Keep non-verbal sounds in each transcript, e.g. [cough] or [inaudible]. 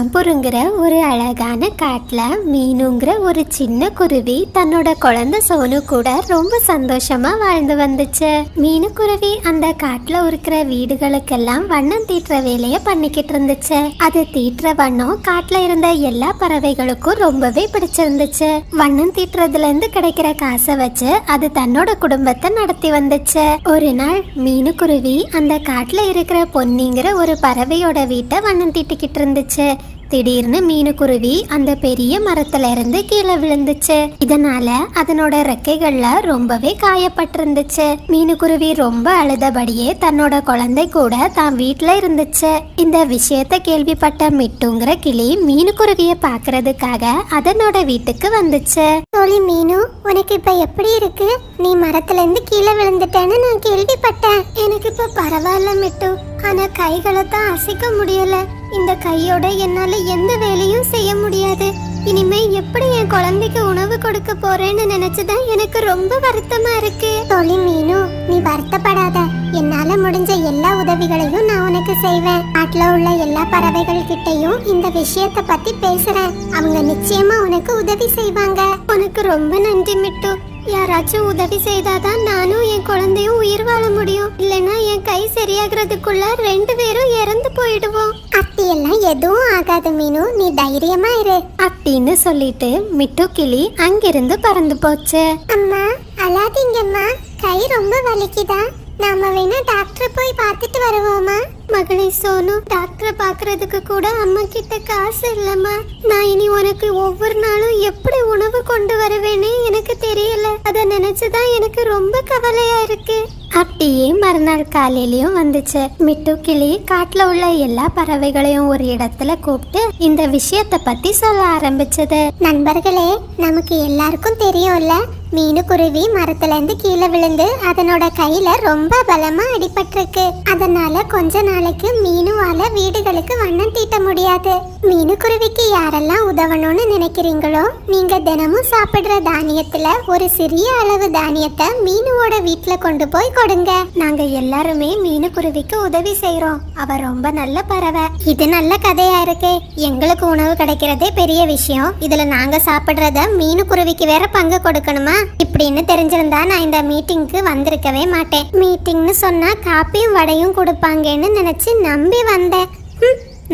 மாம்புருங்கிற ஒரு அழகான காட்டில் மீனுங்கிற ஒரு சின்ன குருவி தன்னோட குழந்தை சோனு கூட ரொம்ப சந்தோஷமா வாழ்ந்து வந்துச்சு. மீனுக்குருவி அந்த காட்டில் இருக்கிற வீடுகளுக்கெல்லாம் வண்ணம் தீட்டுற வேலையை பண்ணிக்கிட்டு இருந்துச்சு. அது தீட்டுற வண்ணம் காட்டில் இருந்த எல்லா பறவைகளுக்கும் ரொம்பவே பிடிச்சிருந்துச்சு. வண்ணம் தீட்டுறதுல இருந்து கிடைக்கிற காசை வச்சு அது தன்னோட குடும்பத்தை நடத்தி வந்துச்சு. ஒரு நாள் மீனுக்குருவி அந்த காட்டில் இருக்கிற பொன்னிங்கிற ஒரு பறவையோட வீட்டை வண்ணம் தீட்டிக்கிட்டு இருந்துச்சு. திடீர்னு மீனுக்குருவி அந்த பெரிய மரத்துல இருந்து கீழே விழுந்துச்சு. இதனால அதனோட ரெக்கைகள்ல ரொம்பவே காயப்பட்டிருந்துச்சு. மீனுக்குருவி ரொம்ப அழுதபடியே தன்னோட குழந்தை கூட தான் வீட்டுல இருந்துச்சு. இந்த விஷயத்த கேள்விப்பட்ட மிட்டுங்கிற கிளி மீனுக்குருவிய பாக்குறதுக்காக அதனோட வீட்டுக்கு வந்துச்சு. தோழி மீனு உனக்கு இப்ப எப்படி இருக்கு? நீ மரத்துல இருந்து கீழே விழுந்துட்டேன்னு நான் கேள்விப்பட்டேன். எனக்கு இப்ப பரவாயில்ல மிட்டு. ஆனா கைகளை தான் அசைக்க முடியல. இந்த கையோட என்னால எந்த வேலையும் செய்ய முடியாது. இனிமே எப்படி என் குழந்தைக்கு உணவு கொடுக்க போறேன்னு நினைச்சுதான் எனக்கு ரொம்ப வருத்தமா இருக்கு. தொழில் மீனு நீ வருத்தப்படாத. என்னால முடிஞ்ச எல்லா உதவிகளையும் நான் உனக்கு செய்வேன். காட்டுல உள்ள எல்லா பறவைகள் கிட்டயும் இந்த விஷயத்த பத்தி பேசுறேன். அவங்க நிச்சயமா உனக்கு உதவி செய்வாங்க. உனக்கு ரொம்ப நன்றி மிட்டு. யாராச்சும் உதவி செய்தாதான் நானும் என் குழந்தையும் உயிர் வாழ முடியும். இல்லைன்னா என் கை சரியாகிறதுக்குள்ள ரெண்டு பேரும் இறந்து போயிடுவோம். அப்படியெல்லாம் எதுவும் ஆகாது மீனு. நீ தைரியமா இரு. அப்படின்னு சொல்லிட்டு மிட்டு கிளி அங்கிருந்து பறந்து போச்சு. அம்மா அழாதீங்கம்மா. கை ரொம்ப வலிக்குதா. நாம வேணா டாக்டர் போய் பார்த்துட்டு வருவோமா. மகளே சோனு டாக்டரை பாக்குறதுக்கு கூட அம்மா கிட்ட காசு இல்லம்மா. நான் இனி உனக்கு ஒவ்வொரு நாளும் எப்படி உணவு கொண்டு வருவேனே எனக்கு தெரியல. அத நினைச்சுதான் எனக்கு ரொம்ப கவலையா இருக்கு. அப்படியே மறுநாள் காலையிலயும் வந்துச்சு. மிட்டு கிளி காட்டுல உள்ள எல்லா பறவைகளையும் ஒரு இடத்துல கூப்பிட்டு இந்த விஷயத்த பத்தி சொல்ல ஆரம்பிச்சது. நண்பர்களே நமக்கு எல்லாருக்கும் தெரியும்ல மீனுக்குருவி மரத்துலேருந்து கீழே விழுந்து அதனோட கையில ரொம்ப பலமா அடிபட்டிருக்கு. அதனால கொஞ்ச நாளைக்கு மீனுவால வீடுகளுக்கு வண்ணம் தீட்ட முடியாது. மீனுக்குருவிக்கு யாரெல்லாம் உதவணும்னு நினைக்கிறீங்களோ நீங்க தினமும் சாப்பிடுற தானியத்துல ஒரு சிறிய அளவு தானியத்தை மீனுவோட வீட்டுல கொண்டு போய் கொடுங்க. நாங்க எல்லாருமே மீனுக்குருவிக்கு உதவி செய்யறோம் அவ ரொம்ப நல்ல பறவை. இது நல்ல கதையா இருக்கே. எங்களுக்கு உணவு கிடைக்கிறதே பெரிய விஷயம். இதுல நாங்க சாப்பிடுறத மீனுக்குருவிக்கு வேற பங்கு கொடுக்கணுமா? இப்படின்னு தெரிஞ்சிருந்தா நான் இந்த மீட்டிங்க்கு வந்திருக்கவே மாட்டேன். மீட்டிங்னு சொன்னா காப்பியும் வடையும் கொடுப்பாங்கன்னு நினைச்சு நம்பி வந்தேன்.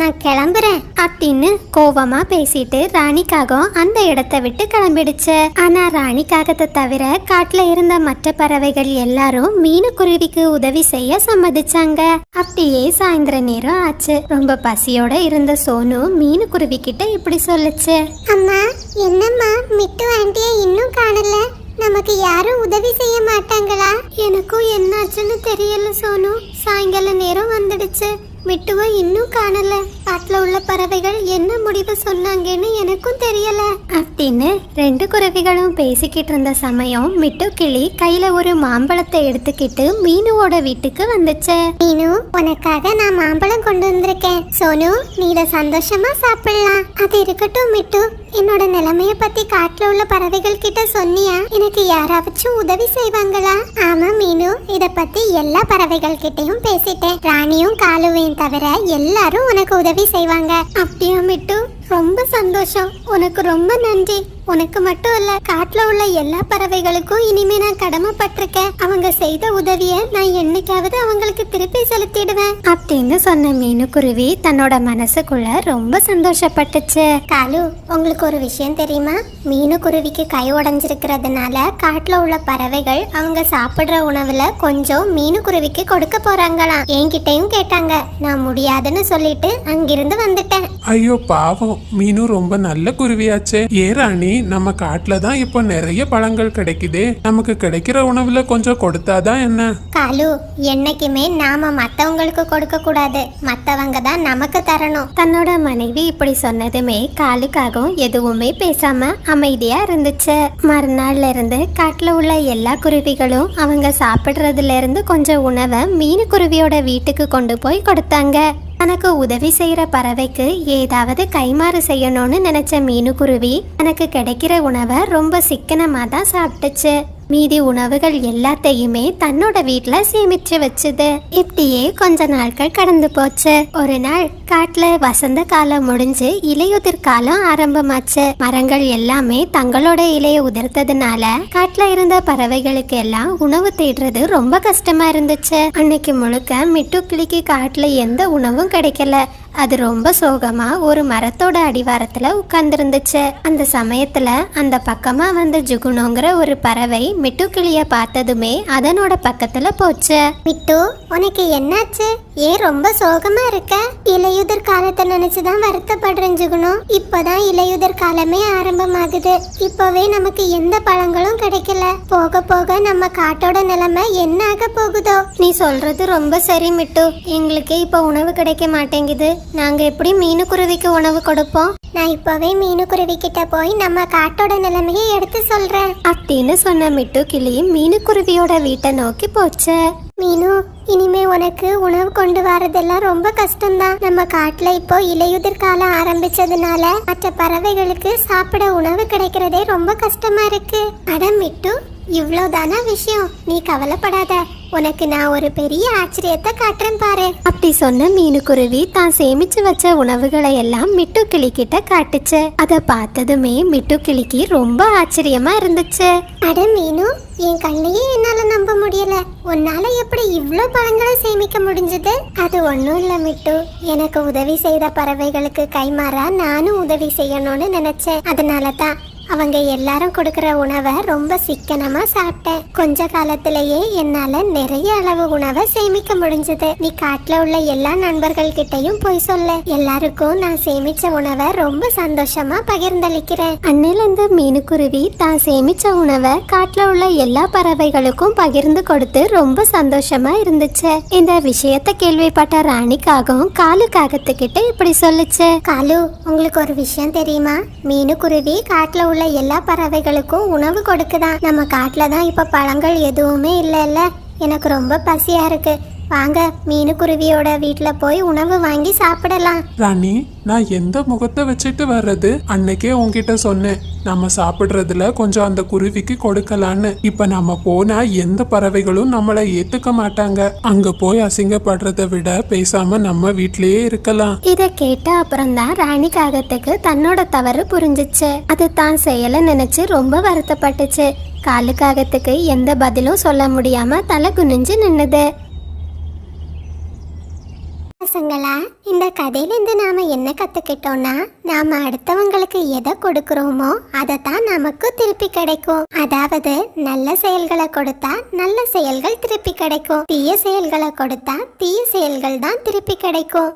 நான் கிளம்புறேன் அப்படின்னு கோவமா பேசிட்டு ராணிக்காகம் அந்த இடத்தை விட்டு கிளம்பிடுச்சு. ஆனா ராணிக்காகத்தை தவிர காட்டுல இருந்த மற்ற பறவைகள் எல்லாரும் மீனுக்குருவிக்கு உதவி செய்ய சம்மதிச்சாங்க. அப்படியே சாயந்தர நேரம் ஆச்சு. ரொம்ப பசியோட இருந்த சோனு மீனுக்குருவி கிட்ட இப்படி சொல்லுச்சு. அம்மா என்னம்மா மிட்டு ஆண்டிய இன்னும் காணல? நமக்கு யாரும் உதவி செய்ய மாட்டாங்களா? எனக்கும் என்னாச்சுன்னு தெரியல சோனு. சாயங்கால நேரம் வந்துடுச்சு. மிட்டுவ இன்னும் காணல. காட்டுல உள்ள பறவைகள் என்ன முடிவு சொன்னாங்கன்னு எனக்கும் தெரியல. அப்படின்னு ரெண்டு குருவிகளும் பேசிக்கிட்டு இருந்த சமயம் மிட்டு கிளி கையில ஒரு மாம்பழத்தை எடுத்துக்கிட்டு மீனுவோட வீட்டுக்கு வந்துச்சு. மீனு உனக்காக நான் மாம்பழம் கொண்டு வந்திருக்கேன். சோனு நீ இத சந்தோஷமா சாப்பிடலாம். அது இருக்கட்டும் மிட்டு. என்னோட நிலைமைய பத்தி காட்டுல உள்ள பறவைகள் கிட்ட சொன்னியா? எனக்கு யாராச்சும் உதவி செய்வாங்களா? ஆமா மீனு. இத பத்தி எல்லா பறவைகள் கிட்டயும் பேசிட்டேன். ராணியும் காலுவையும் தவிர எல்லாரும் உனக்கு உதவி செய்வாங்க. அப்படியும் மிட்டு. ரொம்ப சந்தோஷம். உனக்கு ரொம்ப நன்றி. உனக்கு மட்டும் இல்ல காட்டுல உள்ள எல்லா பறவைகளுக்கும் இனிமே நான் கடமைப்பட்டிருக்கேன். அவங்க செய்த உதவிய நான் என்னைக்காவது அவங்களுக்கு திருப்பி செலுத்திடுவேன். அப்படின்னு சொன்ன மீனுக்குருவி தன்னோட மனசுக்குள்ள ரொம்ப சந்தோஷப்பட்டுச்சு. காலு உங்களுக்கு ஒரு விஷயம் தெரியுமா? மீனு குருவிக்கு கை உடைஞ்சிருக்கிறதுனால காட்டுல உள்ள பறவைகள் அவங்க சாப்பிடுற உணவுல கொஞ்சம் மீனு குருவிக்கு கொடுக்க போறாங்களாம். என்கிட்டயும் கேட்டாங்க. நான் முடியாதுன்னு சொல்லிட்டு அங்கிருந்து வந்துட்டேன். ஐயோ பாவம். மீனு ரொம்ப நல்ல குருவியாச்சே. ஏ ராணி நம்ம காட்டுல தான் இப்போ நிறைய பழங்கள் கிடைக்குதே. நமக்கு கிடைக்கிற உணவுல கொஞ்சம் கொடுத்தாதான் என்ன? காலு என்னைக்குமே நாம மத்தவங்களுக்கு கொடுக்க கூடாது. மத்தவங்க தான் நமக்கு தரணும். தன்னோட மனைவி இப்படி சொன்னதுமே காலுக்காகவும் எதுவுமே பேசாம அமைதியா இருந்துச்சு. மறுநாள்ல இருந்து காட்டுல உள்ள எல்லா குருவிகளும் அவங்க சாப்பிடுறதுல இருந்து கொஞ்சம் உணவை மீனு குருவியோட வீட்டுக்கு கொண்டு போய் கொடுத்தாங்க. தனக்கு உதவி செய்யற பறவைக்கு ஏதாவது கைமாறு செய்யணும்னு நினைச்ச மீனுக்குருவி தனக்கு கிடைக்கிற உணவை ரொம்ப சிக்கனமா தான் சாப்பிட்டுச்சு. மீதி உணவுகள் எல்லாத்தையுமே தன்னோட வீட்ல சேமிச்சு வச்சுது. இப்படியே கொஞ்ச நாட்கள் கடந்து போச்சு. ஒரு நாள் காட்டுல வசந்த காலம் முடிஞ்சு இலையுதிர் காலம் ஆரம்பமாச்சு. மரங்கள் எல்லாமே தங்களோட இலையை உதிர்த்ததுனால காட்டுல இருந்த பறவைகளுக்கு எல்லாம் உணவு தேடுறது ரொம்ப கஷ்டமா இருந்துச்சு. அன்னைக்கு முழுக்க மிட்டு கிளிக்கு காட்டுல எந்த உணவும் கிடைக்கல. அது ரொம்ப சோகமா ஒரு மரத்தோட அடிவாரத்துல உட்கார்ந்துருந்துச்சு. அந்த சமயத்துல அந்த பக்கமா வந்த ஜுகுனோங்கிற ஒரு பறவை மிட்டுக்கிளிய பார்த்ததுமே அதனோட பக்கத்துல போச்சு. மிட்டு உனக்கு என்னாச்சு? ஏன் ரொம்ப சோகமா இருக்க? இலையுதிர் காலத்தை நினைச்சுதான் வருத்தப்படுறேன் ஜுகுணம் இப்பதான் இலையுதிர் காலமே ஆரம்பமாகுது. இப்பவே நமக்கு எந்த பழங்களும் கிடைக்கல. போக போக நம்ம காட்டோட நிலைமை என்ன ஆக போகுதோ? நீ சொல்றது ரொம்ப சரி மிட்டு. எங்களுக்கு இப்ப உணவு கிடைக்க மாட்டேங்குது. நாங்க எப்படி மீனுக்குருவிக்கு உணவு கொடுப்போம்? நான் இப்பவே மீனுக்குருவி கிட்ட போய் நம்ம காட்டோட நிலைமையை எடுத்து சொல்றேன். அப்படின்னு சொன்ன மிட்டு கிளி மீனுக்குருவியோட வீட்டை நோக்கி போச்சு. மீனு இனிமே உனக்கு உணவு கொண்டு வரதெல்லாம் ரொம்ப கஷ்டம்தான். நம்ம காட்டுல இப்போ இலையுதிர் காலம் ஆரம்பிச்சதுனால மற்ற பறவைகளுக்கு சாப்பிட உணவு கிடைக்கிறதே ரொம்ப கஷ்டமா இருக்கு. அடமிட்டு இவ்வளவுதானா விஷயம்? நீ கவலைப்படாத. உனக்கு நான் ஒரு பெரிய ஆச்சரியத்தை காட்டுறேன் பாரு. அப்படி சொன்ன மீனுக்குருவி தான் சேமிச்சு வச்ச உணவுகளை எல்லாம் மிட்டு கிளி கிட்ட காட்டுச்சு. அதை பார்த்ததுமே மிட்டு கிளிக்கு ரொம்ப ஆச்சரியமா இருந்துச்சு. அட மீனு என் கண்ணையே என்னால நம்ப முடியல. உன்னால எப்படி இவ்ளோ பழங்களை சேமிக்க முடிஞ்சது? அது ஒண்ணும் இல்ல மிட்டு. எனக்கு உதவி செய்த பறவைகளுக்கு கைமாறா நானும் உதவி செய்யணும்னு நினைச்சேன். அதனால தான் அவங்க எல்லாரும் கொடுக்குற உணவை ரொம்ப சிக்கனமா சாப்பிட்டேன். கொஞ்ச காலத்திலேயே என்னால நிறைய அளவு உணவை சேமிக்க முடிஞ்சது. நீ காட்டுல உள்ள எல்லா நண்பர்கள் கிட்டையும் போய் சொல்ல. எல்லாருக்கும் நான் சேமிச்ச உணவை ரொம்ப சந்தோஷமா பகிர்ந்தளிக்கிறேன். அன்னிலிருந்து மீனுக்குருவி தான் சேமிச்ச உணவை காட்டுல உள்ள எல்லா பறவைகளுக்கும் பகிர்ந்து கொடுத்து ரொம்ப சந்தோஷமா இருந்துச்சு. இந்த விஷயத்த கேள்விப்பட்ட ராணிக்காகவும் காலு காகத்துக்கிட்ட இப்படி சொல்லுச்சு. காலு உங்களுக்கு ஒரு விஷயம் தெரியுமா? மீனுக்குருவி காட்டுல உள்ள எல்லா பறவைகளுக்கும் உணவு கொடுக்குதான். நம்ம காட்டில் தான் இப்போ பழங்கள் எதுவுமே இல்லைல்ல. எனக்கு ரொம்ப பசியாக இருக்கு. வாங்க மீனுக்குருவியோட வீட்ல போய் உணவு வாங்கி சாப்பிடலாம். ராணி நான் எந்த முகத்தை வச்சுட்டு வர்றது? அன்னைக்கே உன்கிட்ட சொன்னேன். நம்ம சாப்பிடுறதுல கொஞ்சம் அந்த குருவிக்கு கொடுக்கலான்னு. இப்ப நம்ம போனா எந்த பறவைகளும் நம்மளை ஏத்துக்க மாட்டாங்க. அங்க போய் அசிங்கப்படுறதை விட பேசாம நம்ம வீட்லயே இருக்கலாம். இத கேட்ட அப்புறம்தான் ராணி காகத்துக்கு தன்னோட தவறு புரிஞ்சுச்சு. அது தான் செயலை நினைச்சு ரொம்ப வருத்தப்பட்டுச்சு. காலு காகத்துக்கு எந்த பதிலும் சொல்ல முடியாம தலை குனிஞ்சு நின்னுது. பசங்களா? இந்த கதையிலேருந்து நாம என்ன கற்றுக்கிட்டோம்னா நாம அடுத்தவங்களுக்கு எதை கொடுக்குறோமோ அதை தான் நமக்கு திருப்பி கிடைக்கும். அதாவது நல்ல செயல்களை கொடுத்தா நல்ல செயல்கள் திருப்பி கிடைக்கும். தீய செயல்களை கொடுத்தா தீய செயல்கள் தான் திருப்பி கிடைக்கும்.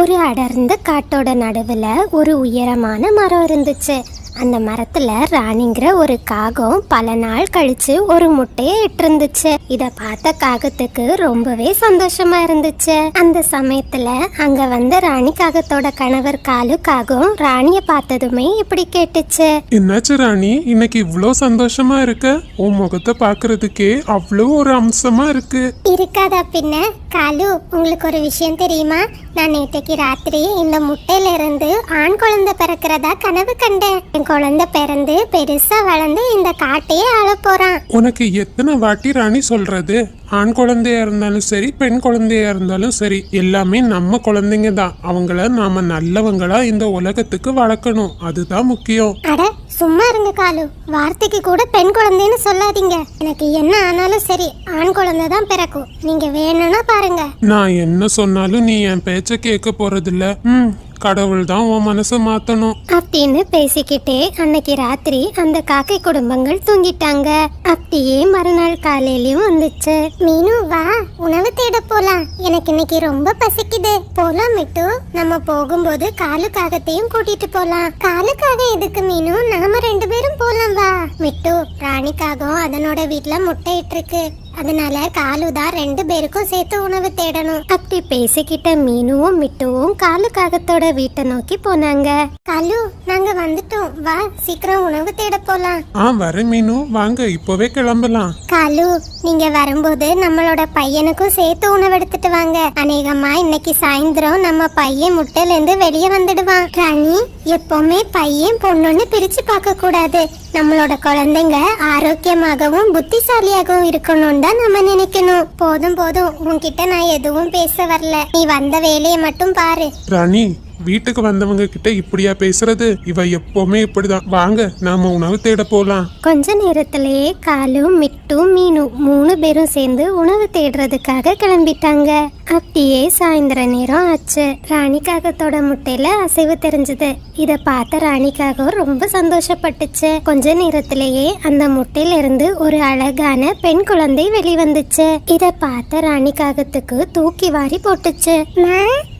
ஒரு அடர்ந்த காட்டோட நடுவுல ஒரு உயரமான மரம் இருந்துச்சு. அந்த மரத்துல ராணிங்கிற ஒரு காகம் பல நாள் கழிச்சு ஒரு முட்டையை இட்டிருந்துச்சு. இத பார்த்த காகத்துக்கு ரொம்பவே சந்தோஷமா இருந்துச்சு. அந்த சமயத்துல அங்க வந்த ராணி காகத்தோட கணவர் காலு காகம் ராணிய பார்த்ததுமே இப்படி கேட்டுச்சு. என்னாச்சு ராணி? இன்னைக்கு இவ்ளோ சந்தோஷமா இருக்க? உன் முகத்தை பாக்குறதுக்கே அவ்வளோ ஒரு அம்சமா இருக்கு. இருக்காதா பின்ன? காலு உங்களுக்கு ஒரு விஷயம் தெரியுமா? நான் நேற்றைக்கு ராத்திரி இந்த முட்டையில இருந்து ஆண் குழந்தை பிறக்கிறதா கனவு கண்டேன். என் குழந்தை பிறந்து பெருசா வளர்ந்து இந்த காட்டையே ஆள போறான். உனக்கு எத்தனை வாட்டி ராணி சொல்றது? ஆண் குழந்தையா இருந்தாலும் சரி பெண் குழந்தையா இருந்தாலும் சரி எல்லாமே நம்ம குழந்தைங்க தான். அவங்கள நாம நல்லவங்களா இந்த உலகத்துக்கு வளர்க்கணும். அதுதான் முக்கியம். அட சும்மா இருங்க காலு. வார்த்தைக்கு கூட பெண் குழந்தைன்னு சொல்லாதீங்க. எனக்கு என்ன ஆனாலும் சரி ஆண் குழந்தை தான் பிறக்கும். நீங்க வேணும்னா பாருங்க. நான் என்ன சொன்னாலும் நீ என் பேச்ச கேட்க போறதில்ல. ம். கடவுள் தான் உன் மனசை மாத்தணும். அப்படின்னு பேசிக்கிட்டே அன்னைக்கு ராத்திரி அந்த காக்கை குடும்பங்கள் தூங்கிட்டாங்க. அப்படியே மறுநாள் காலையிலயும் வந்துச்சு. மீனு வா உணவு தேட போலாம். எனக்கு இன்னைக்கு ரொம்ப பசிக்குது. போலாம் மிட்டு. நம்ம போகும்போது காலுக்காகத்தையும் கூட்டிட்டு போலாம். காலுக்காக எதுக்கு மீனு? நாம ரெண்டு பேரும் போலாம் வா. மிட்டு ராணிக்காகவும் அதனோட வீட்ல முட்டை இருக்கு அதனால காலுதான் ரெண்டு பேருக்கும் சேர்த்து உணவு தேடணும். அப்படி பேசிக்கிட்ட மீனுவும் மிட்டுவும் காலு காகத்தோட வீட்டை நோக்கி போனாங்க. காலு நாங்க வந்துட்டோம். வா சீக்கிரம் உணவு தேட போலாம். ஆ வரேன் மீனு. வாங்க இப்போவே கிளம்பலாம். காலு நீங்க வரும்போது நம்மளோட பையனுக்கும் சேர்த்து உணவு எடுத்துட்டு வாங்க. அநேகமா இன்னைக்கு சாயந்தரம் நம்ம பையன் முட்டையில இருந்து வெளியே வந்துடுவான். ராணி எப்பவுமே பையன் பொண்ணுன்னு பிரிச்சு பார்க்க கூடாது நம்மளோட குழந்தைங்க ஆரோக்கியமாகவும் புத்திசாலியாகவும் இருக்கணும் தான் நம்ம நினைக்கணும். போதும் போதும். உன்கிட்ட நான் எதுவும் பேச வரல. நீ வந்த வேலையை மட்டும் பாரு. ராணி வீட்டுக்கு வந்தவங்க கிட்ட இப்படியா பேசுறது? இவ எப்பவுமே இப்படிதான். வாங்க நாம உணவு தேட போலாம். கொஞ்ச நேரத்திலேயே காலும் மிட்டும் மீனும் மூணு பேரும் சேர்ந்து உணவு தேடுறதுக்காக கிளம்பிட்டாங்க. அப்படியே சாயந்தர நேரம் ஆச்சு. ராணிக்காகத்தோட முட்டையில அசைவு தெரிஞ்சது. இத பார்த்த ராணிக்காகவும் ரொம்ப சந்தோஷப்பட்டுச்சு. கொஞ்ச நேரத்திலேயே அந்த முட்டையில இருந்து ஒரு அழகான பெண் குழந்தை வெளிவந்துச்சு. இத பார்த்த ராணிக்காகத்துக்கு தூக்கி வாரி போட்டுச்சு.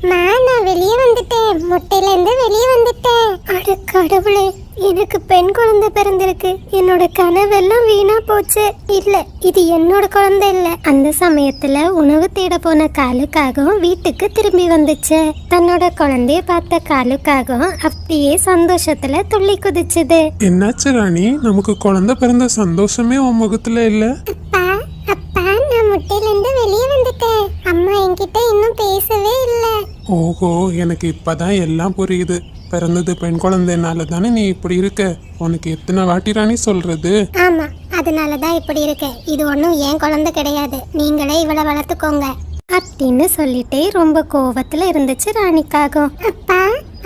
நான் வெளியே வந்துட்டேன். முட்டையில இருந்து வெளியே வந்துட்டேன். அட கடவுளே எனக்கு பெண் குழந்தை பிறந்திருக்கு. என்னோட கனவெல்லாம் வீணா போச்சு. இல்ல இது என்னோட குழந்தை இல்ல. அந்த சமயத்துல உணவு தேட போன காலுக்காகவும் வீட்டுக்கு திரும்பி வந்துச்சு. தன்னோட குழந்தைய பார்த்த காலுக்காகவும் அப்படியே சந்தோஷத்துல துள்ளி குதிச்சுது. என்னாச்சு ராணி? நமக்கு குழந்தை பிறந்த சந்தோஷமே உன் முகத்துல இல்ல? அப்பா அப்பா நான் முட்டையில இருந்து வெளியே வந்துட்டேன். அம்மா என்கிட்ட இன்னும் பேசவே இல்ல. ஓஹோ எனக்கு இப்பதான் எல்லாம் புரியுது. பிறந்தது பெண் குழந்தைனால தானே நீ இப்படி இருக்க? உனக்கு எத்தனை வாட்டி ராணி சொல்றது? ஆமா அதனால தான் இப்படி இருக்கேன் இது ஒன்றும் என் குழந்தை கிடையாது. நீங்களே இவளை வளர்த்துக்கோங்க. அப்படின்னு சொல்லிட்டே ரொம்ப கோவத்துல இருந்துச்சு ராணிக்காகம். அப்பா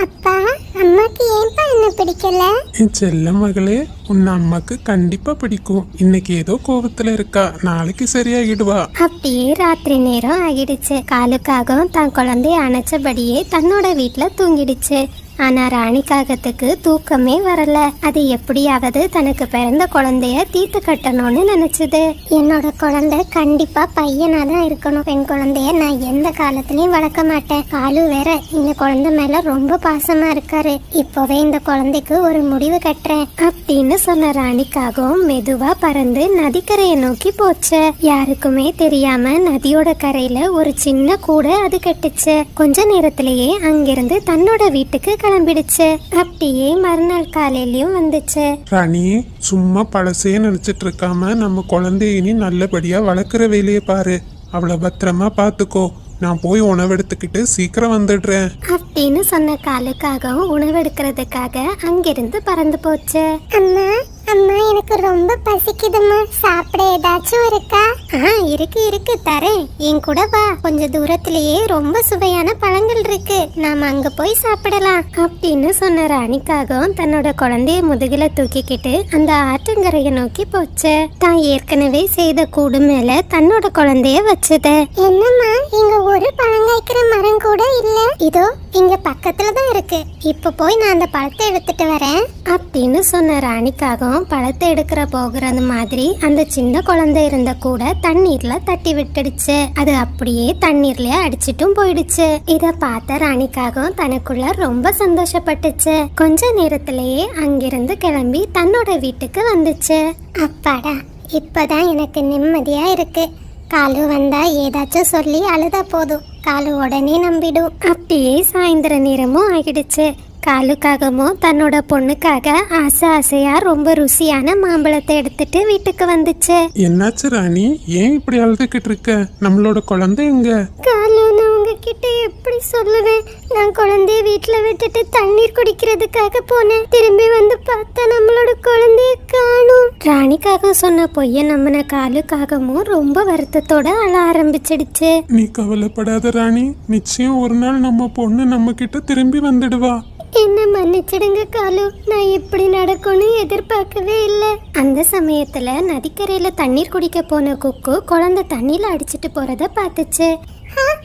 அப்பா அம்மாக்கு ஏன்பா என்ன பிடிக்கல? என் செல்ல மகளே உன் அம்மாக்கு கண்டிப்பா பிடிக்கும். இன்னைக்கு ஏதோ கோவத்துல இருக்கா. நாளைக்கு சரியாகிடுவா அப்படியே ராத்திரி நேரம் ஆகிடுச்சு காலுக்காகவும் தன் குழந்தைய அணைச்சபடியே தன்னோட வீட்ல தூங்கிடுச்சு. ஆனா ராணிக்காகத்துக்கு தூக்கமே வரல. அது எப்படியாவது தனக்கு பிறந்த குழந்தைய தீத்து கட்டணும்னு நினைச்சது. என்னோட குழந்தை கண்டிப்பா பையனா தான் இருக்கணும். பெண் குழந்தைய நான் எந்த காலத்திலயும் வளர்க்க மாட்டேன். காலு வேற இந்த குழந்தை மேல ரொம்ப பாசமா இருக்காரு. இப்போவே இந்த குழந்தைக்கு ஒரு முடிவு கட்டுறேன். அப்படின்னு சொன்ன ராணிக்காகவும் மெதுவா பறந்து நதிக்கரையை நோக்கி போச்சு. யாருக்குமே தெரியாம நதியோட கரையில ஒரு சின்ன கூடை அது கட்டுச்சு. கொஞ்ச நேரத்திலேயே அங்கிருந்து தன்னோட வீட்டுக்கு கிளம்பிடுச்சு அப்படியே மறுநாள் காலையிலயும் வந்துச்சு. ராணி சும்மா பழசே நினைச்சிட்டு இருக்காம நம்ம குழந்தைய இனி நல்லபடியா வளர்க்குற வேலையை பாரு. அவளை பத்திரமா பாத்துக்கோ. நான் போய் உணவெடுத்துக்கிட்டு சீக்கிரம் வந்துடுறேன். அப்படின்னு சொன்ன காலுக்காகவும் உணவெடுக்கிறதுக்காக அங்கிருந்து பறந்து போச்சு. அம்மா அம்மா எனக்கு ரொம்ப பசிக்குதும்மா. சாப்பிட ஏதாச்சும் இருக்கா? ஆ இருக்கு இருக்கு. தரேன். என் கூட வா. கொஞ்ச தூரத்திலேயே ரொம்ப சுவையான பழங்கள் இருக்கு. நாம அங்க போய் சாப்பிடலாம். அப்படின்னு சொன்ன ராணிக்காகவும் தன்னோட குழந்தைய முதுகில தூக்கிக்கிட்டு அந்த ஆற்றங்கரையை நோக்கி போச்சு. தான் ஏற்கனவே செய்த கூடு மேல தன்னோட குழந்தைய வச்சது. என்னம்மா இங்க ஒரு பழம் காய்க்கிற மரம் கூட இல்ல? இதோ இங்க பக்கத்துல தான் இருக்கு. இப்ப போய் நான் அந்த பழத்தை எடுத்துட்டு வரேன். அப்படின்னு சொன்ன ராணிக்காகவும் பழத்தை எடுக்கிற போகிறது மாதிரி அந்த சின்ன குழந்தை இருந்த கூட தண்ணீர்ல தட்டி விட்டுடுச்சு. அது அப்படியே தண்ணீர்லயே அடிச்சிட்டும் போயிடுச்சு. இத பார்த்த ராணிக்காகவும் தனக்குள்ள ரொம்ப சந்தோஷப்பட்டுச்சு. கொஞ்ச நேரத்திலேயே அங்கிருந்து கிளம்பி தன்னோட வீட்டுக்கு வந்துச்சு. அப்பாடா இப்பதான் எனக்கு நிம்மதியா இருக்கு. காலு வந்தா ஏதாச்சும் சொல்லி அழுதா போதும். காலு உடனே நம்பிடும். அப்படியே சாயந்தர நேரமும் ஆகிடுச்சு காலுக்காகவும் தன்னோட பொண்ணுக்காக ஆசை ஆசையா ரொம்ப ருசியான மாம்பழத்தை எடுத்துட்டு வீட்டுக்கு வந்துச்சு. என்னாச்சு ராணி? ஏன் இப்படி அழுதுகிட்டு இருக்க? நம்மளோட குழந்தை எங்க? காலு உங்ககிட்ட எப்படி சொல்லுவேன்? நான் குழந்தைய வீட்டில் விட்டுட்டு தண்ணீர் குடிக்கிறதுக்காக போனேன். திரும்பி வந்து பார்த்தா நம்மளோட குழந்தைய காணும். ராணிக்காக சொன்ன பொய்ய நம்பின காலுக்காகவும் ரொம்ப வருத்தத்தோட அழ ஆரம்பிச்சிடுச்சு. நீ கவலைப்படாத ராணி. நிச்சயம் ஒரு நாள் நம்ம பொண்ணு நம்ம கிட்ட திரும்பி வந்துடுவா. என்ன மன்னிச்சிடுங்க காலு. நான் இப்படி நடக்கும்னு எதிர்பார்க்கவே இல்லை. அந்த சமயத்துல நதிக்கரையில தண்ணீர் குடிக்க போன குக்கு குழந்தை தண்ணியில அடிச்சிட்டு போறத பார்த்துச்சு.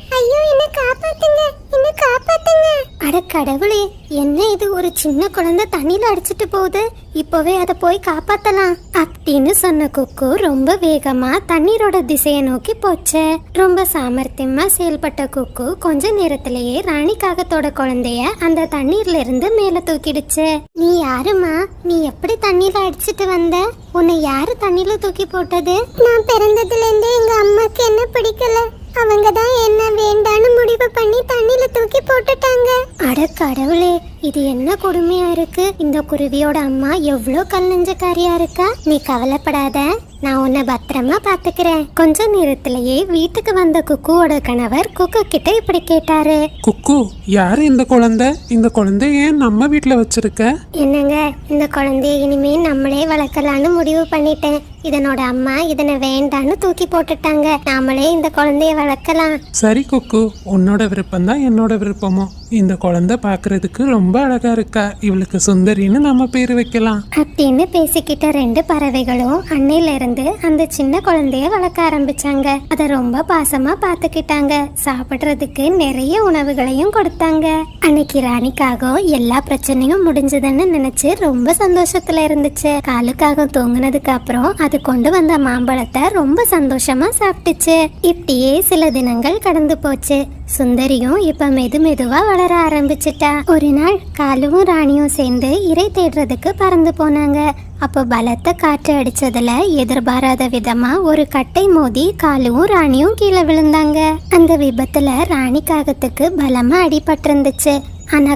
ஐயோ என்ன காப்பாத்துங்க என்ன காப்பாத்துங்க. அட கடவுளே என்ன இது? ஒரு சின்ன குழந்தை தண்ணியில அடிச்சிட்டு போகுது. இப்போவே அதை போய் காப்பாத்தலாம். அப்படின்னு சொன்ன குக்கு ரொம்ப வேகமா தண்ணீரோட திசையை நோக்கி போச்சு. ரொம்ப சாமர்த்தியமா செயல்பட்ட குக்கு கொஞ்ச நேரத்திலேயே ராணி காகத்தோட குழந்தைய அந்த தண்ணீர்ல இருந்து மேல தூக்கிடுச்சு. நீ யாருமா நீ எப்படி தண்ணியில அடிச்சிட்டு வந்த? உன்னை யாரு தண்ணியில தூக்கி போட்டது? நான் பிறந்ததுல இருந்தே எங்க அம்மாக்கு என்ன பிடிக்கல. அவங்க தான் என்ன வேண்டான்னு முடிவு பண்ணி தண்ணியில தூக்கி போட்டுட்டாங்க. அட கடவுளே இது என்ன கொடுமையா இருக்கு? இந்த குருவியோட அம்மா எவ்வளோ கல் நெஞ்சக்காரியா இருக்கா? நீ கவலைப்படாத. நான் உன்னை பத்திரமா பாத்துக்கிறேன் கொஞ்ச நேரத்திலேயே வீட்டுக்கு வந்த குக்குவோட கணவர் குக்கு கிட்ட இப்படி கேட்டாரு. குக்கு யாரு இந்த குழந்தை? இந்த குழந்தை ஏன் நம்ம வீட்ல வச்சிருக்க? என்னங்க இந்த குழந்தைய இனிமே நம்மளே வளர்க்கலான்னு முடிவு பண்ணிட்டேன். இதனோட அம்மா இதனை வேண்டான்னு தூக்கி போட்டுட்டாங்க. நாமளே இந்த குழந்தைய வளர்க்கலாம். சரி குக்கு. உன்னோட விருப்பம் தான் என்னோட விருப்பமும் இந்த குழந்தை பார்க்கிறதுக்கு ரொம்ப அழகா இருக்கா. இவளுக்கு சுந்தரின்னு நம்ம பேர் வைக்கலாம். அப்படின்னு பேசிக்கிட்ட ரெண்டு பறவைகளும் அன்னையில இருந்து அந்த சின்ன குழந்தைய வளர்க்க ஆரம்பிச்சாங்க. அத ரொம்ப பாசமா பாத்துக்கிட்டாங்க சாப்பிடுறதுக்கு நிறைய உணவுகளையும் கொடுத்தாங்க. அன்னைக்கு ராணிக்காகவும் எல்லா பிரச்சனையும் முடிஞ்சதுன்னு நினைச்சு ரொம்ப சந்தோஷத்துல இருந்துச்சு. காலுக்காக தூங்கினதுக்கு அப்புறம் அது கொண்டு வந்த மாம்பழத்தை ரொம்ப சந்தோஷமா சாப்பிட்டுச்சு. இப்படியே சில தினங்கள் கடந்து போச்சு. சுந்தரியும் இப்ப மெது மெதுவா வளர ஆரம்பிச்சிட்டா. ஒரு நாள் காலுவும் ராணியும் சேர்ந்து இறை தேடுறதுக்கு பறந்து போனாங்க. அப்போ பலத்த காற்று அடிச்சதுல எதிர்பாராத விதமா ஒரு கட்டை மோதி காலுவும் ராணியும் கீழே விழுந்தாங்க. அந்த விபத்துல ராணி காகத்துக்கு பலமா அடிபட்டிருந்துச்சு. ஆனா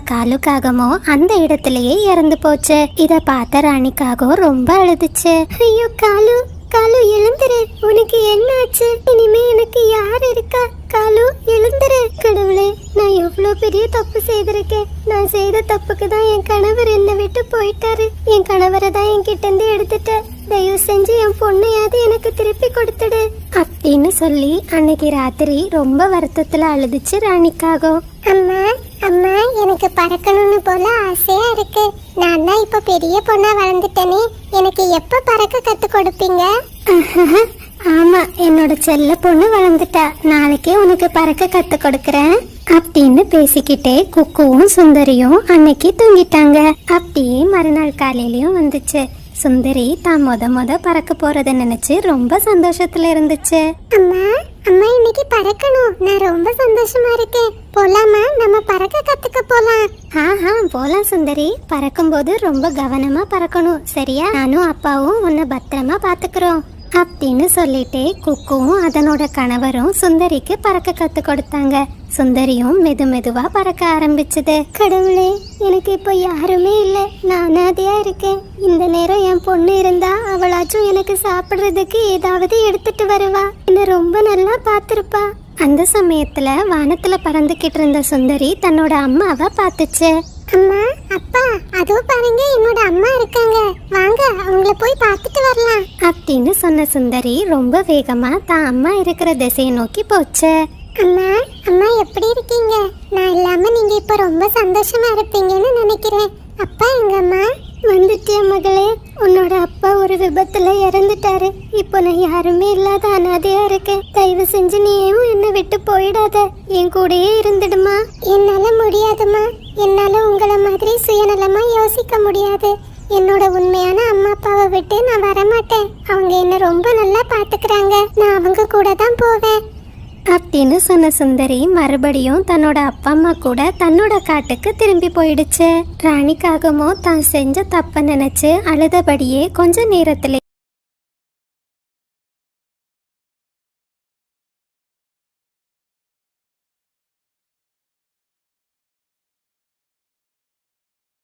காகமோ அந்த இடத்துலயே இறந்து போச்சு. இத பார்த்த ராணிக்காகவும் ரொம்ப அழுதுச்சு. ஐயோ காலு காலு எழுந்துரு. உனக்கு என்ன ஆச்சு இனிமே எனக்கு யார் இருக்கா? காலு எழுந்துரு. கடவுளே நான் எவ்வளோ பெரிய தப்பு செய்திருக்கேன். நான் செய்த தப்புக்கு தான் என் கணவர் என்னை விட்டு போயிட்டாரு. என் கணவரை தான் என்கிட்ட இருந்து எடுத்துட்ட தயவு செஞ்சு என் பொண்ணையாவது எனக்கு திருப்பி கொடுத்துடு. அப்படின்னு சொல்லி அன்னைக்கு ராத்திரி ரொம்ப வருத்தத்துல அழுதுச்சு ராணிக்காகவும் அம்மா அம்மா எனக்கு பறக்கணும்னு போல ஆசையா இருக்கு. நான் தான் இப்ப பெரிய பொண்ணா வளர்ந்துட்டேனே. எனக்கு எப்ப பறக்க கத்து கொடுப்பீங்க? [laughs] ஆமா என்னோட செல்ல பொண்ணு வளர்ந்துட்டா. நாளைக்கே உனக்கு பறக்க கத்து கொடுக்கறேன். அப்படின்னு பேசிக்கிட்டே குக்குவும் சுந்தரியும் அன்னைக்கு தூங்கிட்டாங்க. அப்படியே மறுநாள் காலையிலயும் வந்துச்சு. சுந்தரி தான் முத முத பறக்க போறத நினைச்சு ரொம்ப சந்தோஷத்துல இருந்துச்சு. அம்மா அம்மா இன்னைக்கு பறக்கணும். நான் ரொம்ப சந்தோஷமா இருக்கேன். போலாமா? நம்ம பறக்க கத்துக்க போலாம். ஆஹா போலாம் சுந்தரி. பறக்கும்போது ரொம்ப கவனமா பறக்கணும். சரியா? நானும் அப்பாவும் உன்னை பத்திரமா பாத்துக்கிறோம். அப்படின்னு சொல்லிட்டே குக்குவும் அதனோட கணவரும் சுந்தரிக்கு பறக்க கத்து கொடுத்தாங்க. சுந்தரியும் மெது மெதுவா பறக்க ஆரம்பிச்சது. கடவுளே எனக்கு இப்போ யாருமே இல்லை. நான் அனாதையா இருக்கேன். இந்த நேரம் என் பொண்ணு இருந்தா அவளாச்சும் எனக்கு சாப்பிடுறதுக்கு ஏதாவது எடுத்துட்டு வருவா. என்ன ரொம்ப நல்லா பார்த்துருப்பா. அந்த சமயத்துல வானத்துல பறந்துகிட்டு இருந்த சுந்தரி தன்னோட அம்மாவை பார்த்துச்சு. அம்மா அப்பா அதோ பாருங்க என்னோட அம்மா இருக்காங்க. வாங்க அவங்கள போய் பார்த்துட்டு வரலாம். அப்படின்னு சொன்ன சுந்தரி ரொம்ப வேகமா தான் அம்மா இருக்கிற திசையை நோக்கி போச்சு. அம்மா அம்மா எப்படி இருக்கீங்க? நான் இல்லாம நீங்க இப்ப ரொம்ப சந்தோஷமா இருப்பீங்கன்னு நினைக்கிறேன். அப்பா எங்கம்மா? வந்துட்டே மகளே. உன்னோட அப்பா ஒரு விபத்துல இறந்துட்டாரு. இப்போ நான் யாருமே இல்லாத அனாதையா இருக்கேன். தயவு செஞ்சு நீயும் என்னை விட்டு போயிடாத? என் கூடயே இருந்துடுமா? என்னால முடியாதும்மா. என்னால உங்களை மாதிரி சுயநலமா யோசிக்க முடியாது. என்னோட உண்மையான அம்மா அப்பாவை விட்டு நான் வரமாட்டேன். அவங்க என்ன ரொம்ப நல்லா பாத்துக்கிறாங்க. நான் அவங்க கூட தான் போவேன். அப்படின்னு சொன்ன சுந்தரி மறுபடியும் தன்னோட அப்பா அம்மா கூட தன்னோட காட்டுக்கு திரும்பி போயிடுச்சு. ராணிக்காகமோ தான் செஞ்ச தப்ப நினைச்சு அழுதபடியே கொஞ்ச நேரத்திலே